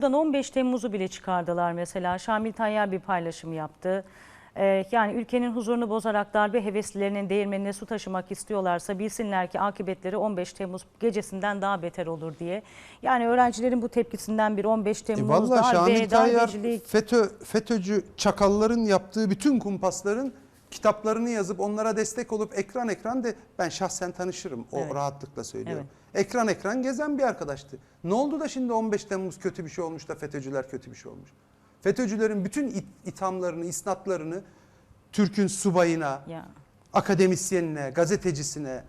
Buradan 15 Temmuz'u bile çıkardılar mesela. Şamil Tayyar bir paylaşım yaptı. Ee, yani ülkenin huzurunu bozarak darbe heveslilerinin değirmenine su taşımak istiyorlarsa bilsinler ki akıbetleri 15 Temmuz gecesinden daha beter olur diye. Yani öğrencilerin bu tepkisinden bir 15 E Temmuz Şamil darbe, Tayyar darbecilik. FETÖ, FETÖ'cü çakalların yaptığı bütün kumpasların kitaplarını yazıp onlara destek olup ekran ekran de ben şahsen tanışırım o Evet. rahatlıkla söylüyorum. Ekran ekran gezen bir arkadaştı. Ne oldu da şimdi 15 Temmuz kötü bir şey olmuş da FETÖ'cüler kötü bir şey olmuş. FETÖ'cülerin bütün it- ithamlarını, isnatlarını Türk'ün subayına, Ya. akademisyenine, gazetecisine,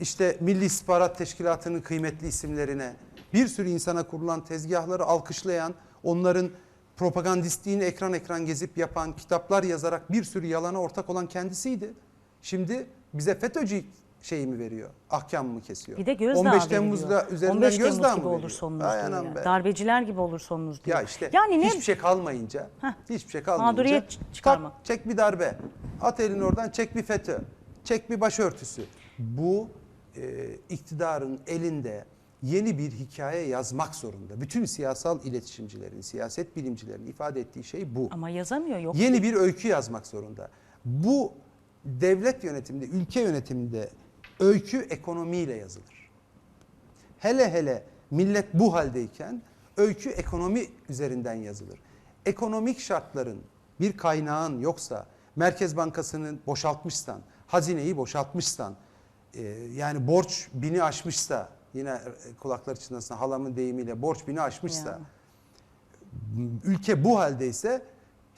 işte Milli İstihbarat Teşkilatı'nın kıymetli isimlerine, bir sürü insana kurulan tezgahları alkışlayan, onların propagandistliğini ekran ekran gezip yapan, kitaplar yazarak bir sürü yalana ortak olan kendisiydi. Şimdi bize FETÖ'cü şeyi mi veriyor? Ahkam mı kesiyor? Bir de gözdağı 15 veriliyor. Temmuz'da üzerinden 15 Temmuz gözdağı gibi mı olur sonunuz diyor ya. be. Darbeciler gibi olur sonunuz diyor. Ya işte yani ne hiçbir şey kalmayınca, hiçbir şey kalmayınca Mağduriyet ç- çıkarmak. tak, çek bir darbe, at elini oradan çek bir FETÖ, çek bir başörtüsü. Bu e, iktidarın elinde yeni bir hikaye yazmak zorunda. Bütün siyasal iletişimcilerin, siyaset bilimcilerin ifade ettiği şey bu. ama yazamıyor yok. Yeni bir öykü yazmak zorunda. Bu devlet yönetiminde, ülke yönetiminde öykü ekonomiyle yazılır. Hele hele millet bu haldeyken öykü ekonomi üzerinden yazılır. Ekonomik şartların bir kaynağın yoksa, Merkez Bankası'nın boşaltmışsan, hazineyi boşaltmışsan, e, yani borç bini aşmışsa, yine e, kulaklar çınlasın halamın deyimiyle borç bini aşmışsa, Ya. ülke bu haldeyse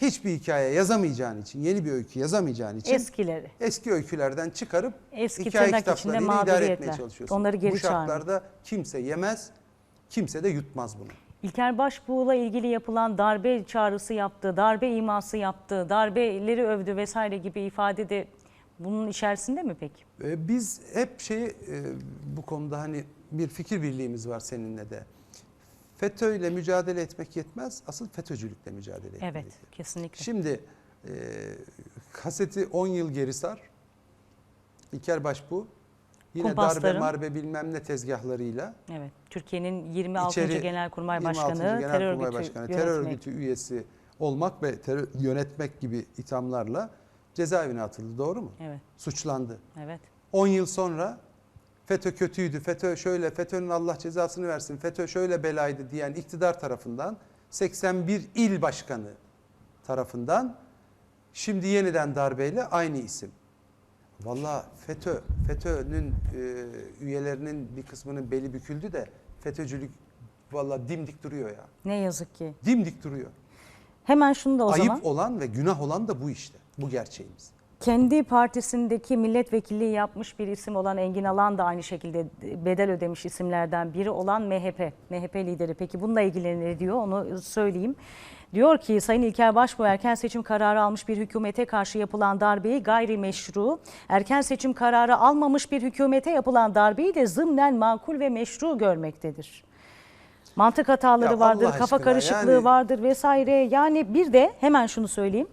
hiçbir hikaye yazamayacağın için, yeni bir öykü yazamayacağın için Eskileri. eski öykülerden çıkarıp Eski hikaye kitaplarıyla idare etmeye çalışıyorsun. Onları geri Bu şartlarda kimse yemez, kimse de yutmaz bunu. İlker Başbuğ'la ilgili yapılan darbe çağrısı yaptı, darbe iması yaptı, darbeleri övdü vesaire gibi ifade de bunun içerisinde mi peki? Ee, Biz hep şey e, bu konuda hani bir fikir birliğimiz var seninle de. FETÖ ile mücadele etmek yetmez, asıl FETÖ'cülükle mücadele etmek. Evet, kesinlikle. Şimdi e, kaseti 10 yıl geri sar. İlker Başbuğ yine darbe marbe bilmem ne tezgahlarıyla Evet. Türkiye'nin 26. İçeri Genelkurmay 26. Başkanı, Genelkurmay terör örgütü Başkanı, terör örgütü üyesi olmak ve terör yönetmek gibi ithamlarla cezaevine atıldı. Doğru mu? Evet, Suçlandı. evet. 10 yıl sonra FETÖ kötüydü, FETÖ şöyle, FETÖ'nün Allah cezasını versin, FETÖ şöyle belaydı diyen iktidar tarafından 81 il başkanı tarafından şimdi yeniden darbeyle aynı isim. Valla FETÖ, FETÖ'nün e, üyelerinin bir kısmının beli büküldü de FETÖ'cülük valla dimdik duruyor ya. Ne yazık ki. Dimdik duruyor. Hemen şunu da o Ayıp zaman. olan ve günah olan da bu işte. Bu gerçeğimiz. Kendi partisindeki milletvekilliği yapmış bir isim olan Engin Alan da aynı şekilde bedel ödemiş isimlerden biri olan MHP. MHP lideri. Peki bununla ilgili ne diyor onu söyleyeyim. Diyor ki Sayın İlker Başbuğ erken seçim kararı almış bir hükümete karşı yapılan darbeyi gayrimeşru, erken seçim kararı almamış bir hükümete yapılan darbeyi de zımnen makul ve meşru görmektedir. Mantık hataları Ya vardır, kafa karışıklığı yani- vardır vesaire. Yani bir de hemen şunu söyleyeyim.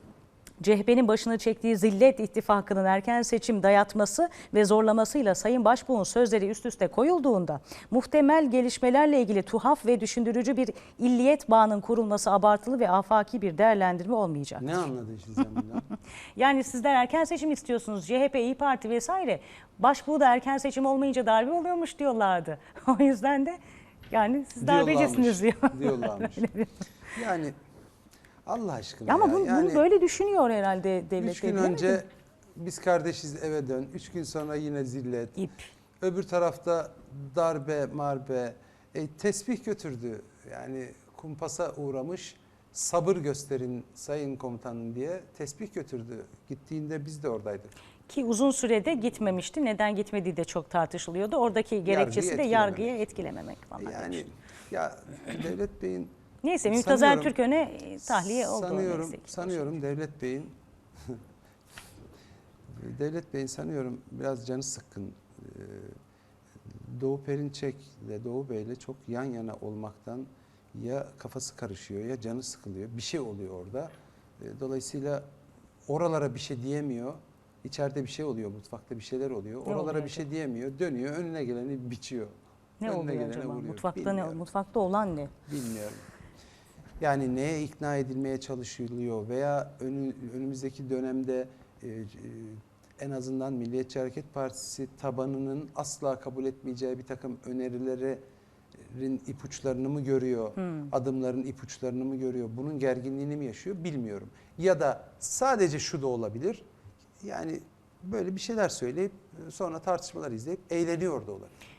CHP'nin başına çektiği zillet ittifakının erken seçim dayatması ve zorlamasıyla Sayın Başbuğ'un sözleri üst üste koyulduğunda muhtemel gelişmelerle ilgili tuhaf ve düşündürücü bir illiyet bağının kurulması abartılı ve afaki bir değerlendirme olmayacak. Ne anladın şimdi sen bundan? Yani sizler erken seçim istiyorsunuz. CHP, İyi Parti vesaire. Başbuğ da erken seçim olmayınca darbe oluyormuş diyorlardı. O yüzden de yani siz darbecisiniz diyor. Diyorlarmış. yani Allah aşkına Ama ya. bunu, yani bunu böyle düşünüyor herhalde devlet. üç gün mi? önce biz kardeşiz eve dön. Üç gün sonra yine zillet. İp. Öbür tarafta darbe marbe. E, tesbih götürdü. Yani kumpasa uğramış. Sabır gösterin sayın komutanım diye tesbih götürdü. Gittiğinde biz de oradaydık. Ki uzun sürede gitmemişti. Neden gitmediği de çok tartışılıyordu. Oradaki gerekçesi de etkilememek. yargıya etkilememek. Yani ya Devlet Bey'in Neyse Mümtaz sanıyorum- Ertürk'öne e, tahliye oldu. Sanıyorum, neyse sanıyorum Devlet Bey'in Devlet Bey'in sanıyorum biraz canı sıkkın. Ee, Doğu Perinçek ile Doğu Bey'le çok yan yana olmaktan ya kafası karışıyor ya canı sıkılıyor. Bir şey oluyor orada. Ee, Dolayısıyla oralara bir şey diyemiyor. İçeride bir şey oluyor, mutfakta bir şeyler oluyor. Ne Oralara oluyor bir şey diyemiyor. Dönüyor, önüne geleni biçiyor. Ne önüne oluyor gelene acaba? vuruyor. Mutfakta ne? Bilmiyorum. Mutfakta olan ne? Bilmiyorum. Yani neye ikna edilmeye çalışılıyor veya önü- önümüzdeki dönemde e, e, en azından Milliyetçi Hareket Partisi tabanının asla kabul etmeyeceği bir takım önerilerin ipuçlarını mı görüyor, adımların ipuçlarını mı görüyor, bunun gerginliğini mi yaşıyor bilmiyorum. Ya da sadece şu da olabilir, yani böyle bir şeyler söyleyip e, sonra tartışmalar izleyip eğleniyor da olabilir.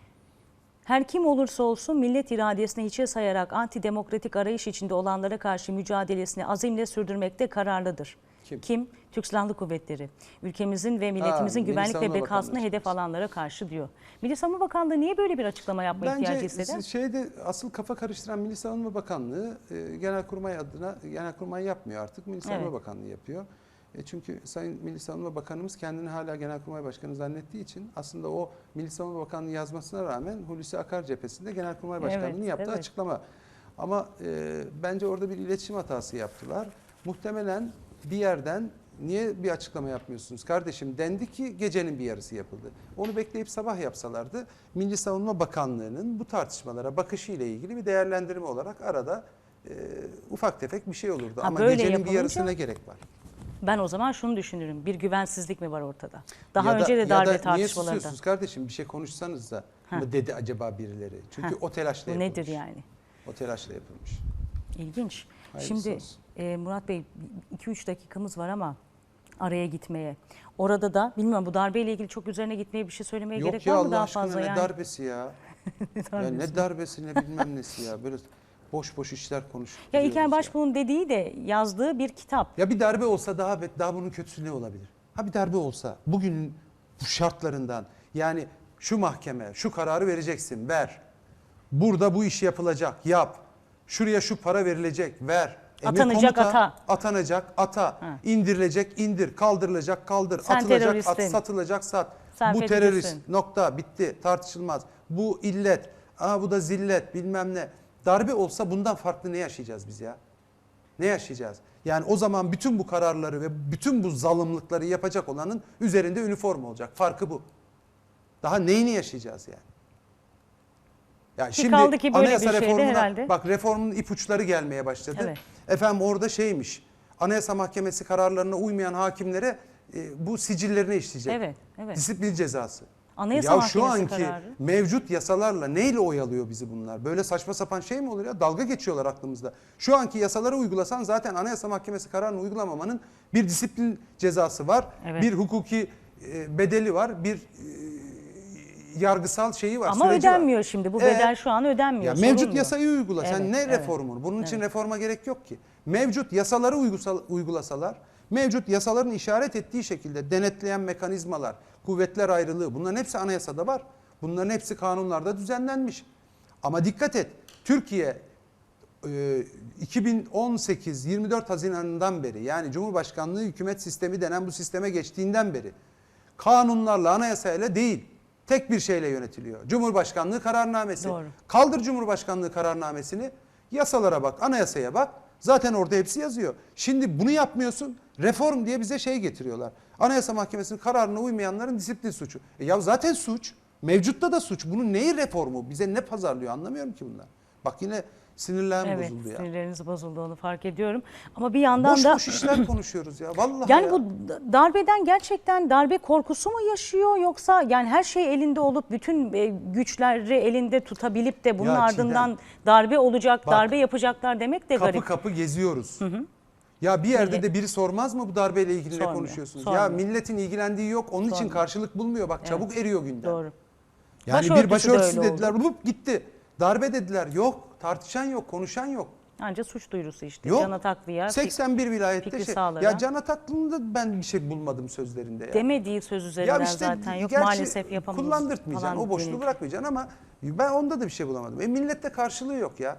Her kim olursa olsun millet iradesini hiçe sayarak antidemokratik arayış içinde olanlara karşı mücadelesini azimle sürdürmekte kararlıdır. Kim? Türk Silahlı Kuvvetleri. Ülkemizin ve milletimizin Milli güvenlik ve bekasını hedef alanlara karşı diyor. Milli Savunma Bakanlığı niye böyle bir açıklama yapma ihtiyacı Bence hisseder? şeyde asıl kafa karıştıran Milli Savunma Bakanlığı e, Genelkurmay adına Genelkurmay yapmıyor artık. Milli Savunma Evet. Bakanlığı yapıyor. E, çünkü Sayın Milli Savunma Bakanımız kendini hala Genelkurmay Başkanı zannettiği için aslında o Milli Savunma Bakanlığı yazmasına rağmen Hulusi Akar cephesinde Genelkurmay Başkanlığı'nın Evet, yaptığı evet. açıklama. Ama e, bence orada bir iletişim hatası yaptılar. Muhtemelen bir yerden niye bir açıklama yapmıyorsunuz kardeşim dendi ki gecenin bir yarısı yapıldı. Onu bekleyip sabah yapsalardı Milli Savunma Bakanlığı'nın bu tartışmalara bakışı ile ilgili bir değerlendirme olarak arada e, ufak tefek bir şey olurdu. Ha, Ama gecenin bir yapılınca- yarısına gerek var. Ben o zaman şunu düşünürüm. Bir güvensizlik mi var ortada? Daha Ya da- önce de ya darbe da Niye tartışmalarında. susuyorsunuz kardeşim bir şey konuşsanız da Ha. mı dedi acaba birileri? Çünkü Ha. o telaşla yapılmış. nedir yani? O telaşla yapılmış. İlginç. Hayırlısı Şimdi olsun. e, Murat Bey 2-3 dakikamız var ama araya gitmeye. Orada da bilmiyorum bu darbeyle ilgili çok üzerine gitmeye bir şey söylemeye Yok gerek ya var mı Allah daha aşkına fazla ne yani? darbesi ya. ya Darbesi. ne darbesi ne bilmem nesi ya. Böyle boş boş işler konuşup Ya İlker Başbuğ'un dediği de yazdığı bir kitap. Ya bir darbe olsa daha daha bunun kötüsü ne olabilir? Ha bir darbe olsa bugünün bu şartlarından yani şu mahkeme şu kararı vereceksin ver. Burada bu iş yapılacak yap. Şuraya şu para verilecek ver. Emir Atanacak, ata. Atanacak ata. Ha. İndirilecek indir. Kaldırılacak kaldır. Sen atılacak at, satılacak sat. Sen bu terörist nokta bitti tartışılmaz. Bu illet. Aa bu da zillet bilmem ne. Darbe olsa bundan farklı ne yaşayacağız biz ya? Ne yaşayacağız? Yani o zaman bütün bu kararları ve bütün bu zalimlikleri yapacak olanın üzerinde üniforma olacak. Farkı bu. Daha neyini yaşayacağız yani? Ya Ki kaldı ki böyle bir şeyde reformuna herhalde. bak reformun ipuçları gelmeye başladı. Evet. Efendim orada şeymiş. Anayasa Mahkemesi kararlarına uymayan hakimlere e, bu sicillerine işleyecek. Evet, evet. Disiplin cezası. Anayasa ya şu Mahkemesi anki kararı. mevcut yasalarla neyle oyalıyor bizi bunlar? Böyle saçma sapan şey mi olur ya? Dalga geçiyorlar aklımızda. Şu anki yasaları uygulasan zaten Anayasa Mahkemesi kararını uygulamamanın bir disiplin cezası var. Evet. Bir hukuki e, bedeli var. Bir e, yargısal şeyi var. Ama süreci var. ödenmiyor şimdi. Bu Ee, bedel şu an ödenmiyor. Ya sorun mevcut bu. yasayı uygula. Sen Evet, ne evet. reformun? Bunun için reforma gerek yok ki. Mevcut yasaları uygusal- uygulasalar, mevcut yasaların işaret ettiği şekilde denetleyen mekanizmalar, kuvvetler ayrılığı bunların hepsi anayasada var. Bunların hepsi kanunlarda düzenlenmiş. Ama dikkat et. Türkiye e, 2018 24 Haziran'dan beri yani Cumhurbaşkanlığı hükümet sistemi denen bu sisteme geçtiğinden beri kanunlarla anayasayla değil tek bir şeyle yönetiliyor. Cumhurbaşkanlığı kararnamesi. Doğru. Kaldır Cumhurbaşkanlığı kararnamesini yasalara bak anayasaya bak zaten orada hepsi yazıyor. Şimdi bunu yapmıyorsun reform diye bize şey getiriyorlar. Anayasa Mahkemesi'nin kararına uymayanların disiplin suçu. E ya zaten suç. Mevcutta da suç. Bunun neyi reformu? Bize ne pazarlıyor anlamıyorum ki bunlar. Bak yine sinirlerim Evet, bozuldu ya. sinirleriniz bozuldu onu fark ediyorum. Ama bir yandan Boş da boş işler konuşuyoruz ya. Vallahi yani ya. bu darbeden gerçekten darbe korkusu mu yaşıyor yoksa yani her şey elinde olup bütün e, güçleri elinde tutabilip de bunun Ya ardından Çiğdem, darbe olacak, bak, darbe yapacaklar demek de kapı garip. kapı geziyoruz. Ya bir yerde de biri sormaz mı bu darbeyle ilgili ne Sormuyor, konuşuyorsunuz? sormuyor. Ya milletin ilgilendiği yok onun için Sormuyor. karşılık bulmuyor. Bak Evet. çabuk eriyor gündem. Doğru. Yani Başörtüsü bir başörtüsü dediler, bulup gitti. Darbe dediler, yok. Tartışan yok, konuşan yok. Ancak suç duyurusu işte. Yok. Can Ataklı'ya 81 vilayette Fikri şey. Sağlar'a. Ya Can Ataklı'nın da ben bir şey bulmadım sözlerinde ya. demediği söz üzerinden ya işte zaten yok maalesef yapamıyoruz Kullandırtmayacaksın, o boşluğu denildi. bırakmayacaksın ama ben onda da bir şey bulamadım. E millette karşılığı yok ya.